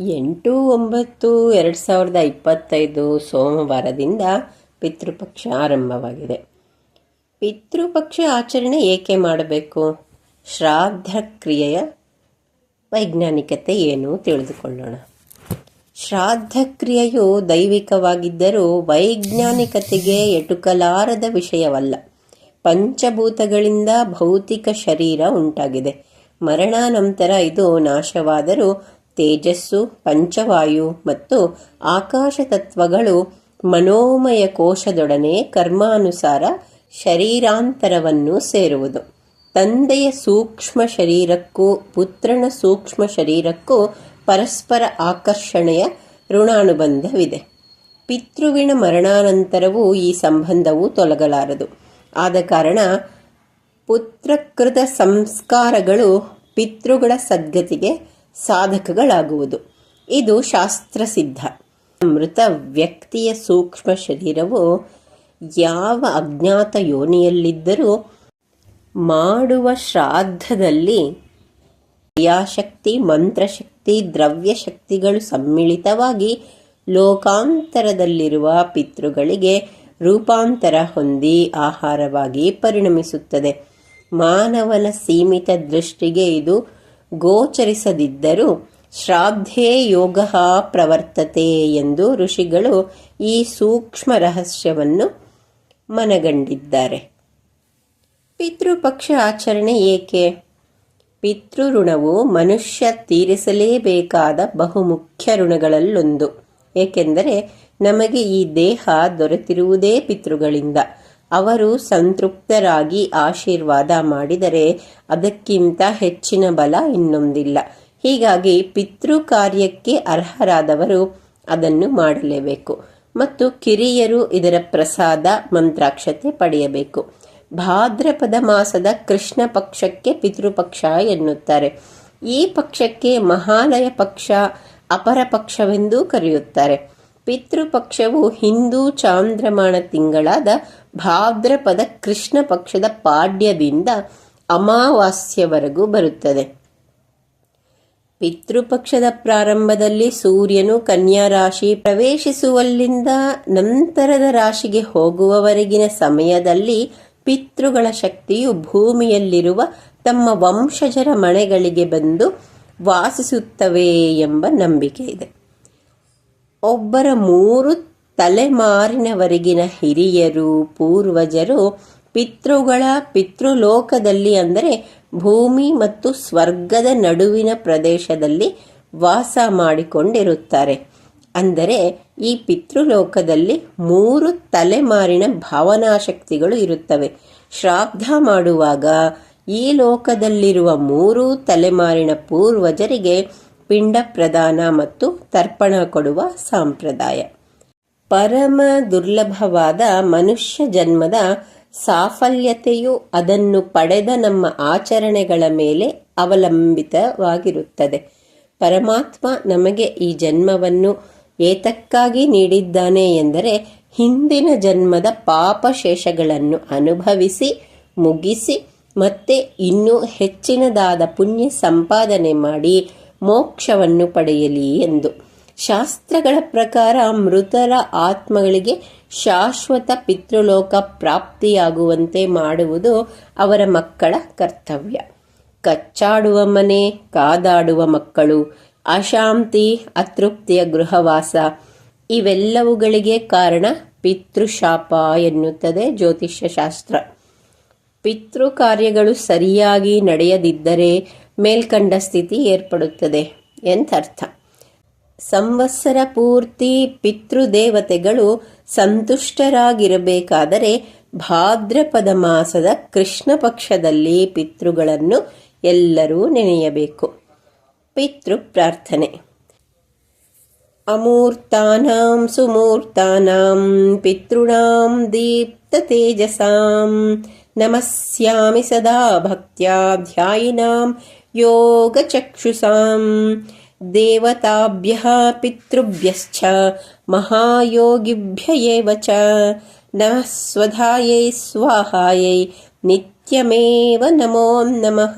ಎಂಟು ಒಂಬತ್ತು ಎರಡು ಸಾವಿರದ ಇಪ್ಪತ್ತೈದು ಸೋಮವಾರದಿಂದ ಪಿತೃಪಕ್ಷ ಆರಂಭವಾಗಿದೆ. ಪಿತೃಪಕ್ಷ ಆಚರಣೆ ಏಕೆ ಮಾಡಬೇಕು? ಶ್ರಾದ್ದ ಕ್ರಿಯೆಯ ವೈಜ್ಞಾನಿಕತೆ ಏನು ತಿಳಿದುಕೊಳ್ಳೋಣ. ಶ್ರಾದ್ದ ಕ್ರಿಯೆಯು ದೈವಿಕವಾಗಿದ್ದರೂ ವೈಜ್ಞಾನಿಕತೆಗೆ ಎಟುಕಲಾರದ ವಿಷಯವಲ್ಲ. ಪಂಚಭೂತಗಳಿಂದ ಭೌತಿಕ ಶರೀರ ಉಂಟಾಗಿದೆ. ಮರಣಾನಂತರ ಇದು ನಾಶವಾದರೂ ತೇಜಸ್ಸು, ಪಂಚವಾಯು ಮತ್ತು ಆಕಾಶ ತತ್ವಗಳು ಮನೋಮಯ ಕೋಶದೊಡನೆ ಕರ್ಮಾನುಸಾರ ಶರೀರಾಂತರವನ್ನು ಸೇರುವುದು. ತಂದೆಯ ಸೂಕ್ಷ್ಮ ಶರೀರಕ್ಕೂ ಪುತ್ರನ ಸೂಕ್ಷ್ಮ ಶರೀರಕ್ಕೂ ಪರಸ್ಪರ ಆಕರ್ಷಣೆಯ ಋಣಾನುಬಂಧವಿದೆ. ಪಿತೃವಿನ ಮರಣಾನಂತರವೂ ಈ ಸಂಬಂಧವು ತೊಲಗಲಾರದು. ಆದ ಕಾರಣ ಪುತ್ರಕೃತ ಸಂಸ್ಕಾರಗಳು ಪಿತೃಗಳ ಸದ್ಗತಿಗೆ ಸಾಧಕಗಳಾಗುವುದು. ಇದು ಶಾಸ್ತ್ರಸಿದ್ಧ. ಮೃತ ವ್ಯಕ್ತಿಯ ಸೂಕ್ಷ್ಮ ಶರೀರವು ಯಾವ ಅಜ್ಞಾತ ಯೋನಿಯಲ್ಲಿದ್ದರೂ ಮಾಡುವ ಶ್ರಾದ್ದದಲ್ಲಿ ಕ್ರಿಯಾಶಕ್ತಿ, ಮಂತ್ರಶಕ್ತಿ ದ್ರವ್ಯ ಶಕ್ತಿಗಳು ಸಮ್ಮಿಳಿತವಾಗಿ ಲೋಕಾಂತರದಲ್ಲಿರುವ ಪಿತೃಗಳಿಗೆ ರೂಪಾಂತರ ಹೊಂದಿ ಆಹಾರವಾಗಿ ಪರಿಣಮಿಸುತ್ತದೆ. ಮಾನವನ ಸೀಮಿತ ದೃಷ್ಟಿಗೆ ಇದು ಗೋಚರಿಸದಿದ್ದರೂ ಶ್ರಾದ್ಧೇ ಯೋಗ ಪ್ರವರ್ತತೆ ಎಂದು ಋಷಿಗಳು ಈ ಸೂಕ್ಷ್ಮ ರಹಸ್ಯವನ್ನು ಮನಗಂಡಿದ್ದಾರೆ. ಪಿತೃಪಕ್ಷ ಆಚರಣೆ ಏಕೆ? ಪಿತೃಋಣವು ಮನುಷ್ಯ ತೀರಿಸಲೇಬೇಕಾದ ಬಹುಮುಖ್ಯ ಋಣಗಳಲ್ಲೊಂದು. ಏಕೆಂದರೆ ನಮಗೆ ಈ ದೇಹ ದೊರೆತಿರುವುದೇ ಪಿತೃಗಳಿಂದ. ಅವರು ಸಂತೃಪ್ತರಾಗಿ ಆಶೀರ್ವಾದ ಮಾಡಿದರೆ ಅದಕ್ಕಿಂತ ಹೆಚ್ಚಿನ ಬಲ ಇನ್ನೊಂದಿಲ್ಲ. ಹೀಗಾಗಿ ಪಿತೃ ಕಾರ್ಯಕ್ಕೆ ಅರ್ಹರಾದವರು ಅದನ್ನು ಮಾಡಲೇಬೇಕು ಮತ್ತು ಕಿರಿಯರು ಇದರ ಪ್ರಸಾದ ಮಂತ್ರಾಕ್ಷತೆ ಪಡೆಯಬೇಕು. ಭಾದ್ರಪದ ಮಾಸದ ಕೃಷ್ಣ ಪಕ್ಷಕ್ಕೆ ಪಿತೃಪಕ್ಷ ಎನ್ನುತ್ತಾರೆ. ಈ ಪಕ್ಷಕ್ಕೆ ಮಹಾಲಯ ಪಕ್ಷ ಅಪರ ಪಕ್ಷವೆಂದೂ ಕರೆಯುತ್ತಾರೆ. ಪಿತೃಪಕ್ಷವು ಹಿಂದೂ ಚಾಂದ್ರಮಾನ ತಿಂಗಳಾದ ಭಾದ್ರಪದ ಕೃಷ್ಣ ಪಕ್ಷದ ಪಾಡ್ಯದಿಂದ ಅಮಾವಾಸ್ಯವರೆಗೂ ಬರುತ್ತದೆ. ಪಿತೃಪಕ್ಷದ ಪ್ರಾರಂಭದಲ್ಲಿ ಸೂರ್ಯನು ಕನ್ಯಾ ರಾಶಿ ಪ್ರವೇಶಿಸುವಲ್ಲಿಂದ ನಂತರದ ರಾಶಿಗೆ ಹೋಗುವವರೆಗಿನ ಸಮಯದಲ್ಲಿ ಪಿತೃಗಳ ಶಕ್ತಿಯು ಭೂಮಿಯಲ್ಲಿರುವ ತಮ್ಮ ವಂಶಜರ ಮನೆಗಳಿಗೆ ಬಂದು ವಾಸಿಸುತ್ತವೆ ಎಂಬ ನಂಬಿಕೆ ಇದೆ. ಒಬ್ಬರ ಮೂರು ತಲೆಮಾರಿನವರೆಗಿನ ಹಿರಿಯರು, ಪೂರ್ವಜರು, ಪಿತೃಗಳ ಪಿತೃಲೋಕದಲ್ಲಿ ಅಂದರೆ ಭೂಮಿ ಮತ್ತು ಸ್ವರ್ಗದ ನಡುವಿನ ಪ್ರದೇಶದಲ್ಲಿ ವಾಸ ಮಾಡಿಕೊಂಡಿರುತ್ತಾರೆ. ಅಂದರೆ ಈ ಪಿತೃಲೋಕದಲ್ಲಿ ಮೂರು ತಲೆಮಾರಿನ ಭಾವನಾಶಕ್ತಿಗಳು ಇರುತ್ತವೆ. ಶ್ರಾದ್ದ ಮಾಡುವಾಗ ಈ ಲೋಕದಲ್ಲಿರುವ ಮೂರು ತಲೆಮಾರಿನ ಪೂರ್ವಜರಿಗೆ ಪಿಂಡ ಪ್ರದಾನ ಮತ್ತು ತರ್ಪಣ ಕೊಡುವ ಸಂಪ್ರದಾಯ. ಪರಮ ದುರ್ಲಭವಾದ ಮನುಷ್ಯ ಜನ್ಮದ ಸಾಫಲ್ಯತೆಯು ಅದನ್ನು ಪಡೆದ ನಮ್ಮ ಆಚರಣೆಗಳ ಮೇಲೆ ಅವಲಂಬಿತವಾಗಿರುತ್ತದೆ. ಪರಮಾತ್ಮ ನಮಗೆ ಈ ಜನ್ಮವನ್ನು ಏತಕ್ಕಾಗಿ ನೀಡಿದ್ದಾನೆ ಎಂದರೆ ಹಿಂದಿನ ಜನ್ಮದ ಪಾಪಶೇಷಗಳನ್ನು ಅನುಭವಿಸಿ, ಮುಗಿಸಿ ಮತ್ತೆ ಇನ್ನೂ ಹೆಚ್ಚಿನದಾದ ಪುಣ್ಯ ಸಂಪಾದನೆ ಮಾಡಿ ಮೋಕ್ಷವನ್ನು ಪಡೆಯಲಿ ಎಂದು. ಶಾಸ್ತ್ರಗಳ ಪ್ರಕಾರ ಮೃತರ ಆತ್ಮಗಳಿಗೆ ಶಾಶ್ವತ ಪಿತೃಲೋಕ ಪ್ರಾಪ್ತಿಯಾಗುವಂತೆ ಮಾಡುವುದು ಅವರ ಮಕ್ಕಳ ಕರ್ತವ್ಯ. ಕಚ್ಚಾಡುವ ಮನೆ, ಕಾದಾಡುವ ಮಕ್ಕಳು, ಅಶಾಂತಿ, ಅತೃಪ್ತಿಯ ಗೃಹವಾಸ, ಇವೆಲ್ಲವುಗಳಿಗೆ ಕಾರಣ ಪಿತೃಶಾಪ ಎನ್ನುತ್ತದೆ ಜ್ಯೋತಿಷ್ಯ ಶಾಸ್ತ್ರ ಪಿತೃ ಕಾರ್ಯಗಳು ಸರಿಯಾಗಿ ನಡೆಯದಿದ್ದರೆ ಮೇಲ್ಕಂಡ ಸ್ಥಿತಿ ಏರ್ಪಡುತ್ತದೆ ಎಂಥರ್ಥ ಸಂವತ್ಸರ ಪೂರ್ತಿ ಪಿತೃದೇವತೆಗಳು ಸಂತುಷ್ಟರಾಗಿರಬೇಕಾದರೆ ಭಾದ್ರಪದ ಮಾಸದ ಕೃಷ್ಣ ಪಕ್ಷದಲ್ಲಿ ಪಿತೃಗಳನ್ನು ಎಲ್ಲರೂ ನೆನೆಯಬೇಕು. ಪಿತೃ ಪ್ರಾರ್ಥನೆ. ಅಮೂರ್ತಾನಾಂ ಸುಮೂರ್ತಾನಾಂ ಪಿತೃಣಾಂ ದೀಪ್ತತೇಜಸಾಂ नमस्यामि सदा भक्त्या ध्यायिनां योगचक्षुषाम्। देवताभ्यः पितृभ्यश्च महायोगिभ्य एव च। नमः स्वधायै स्वाहायै नित्यमेव नमो नमः।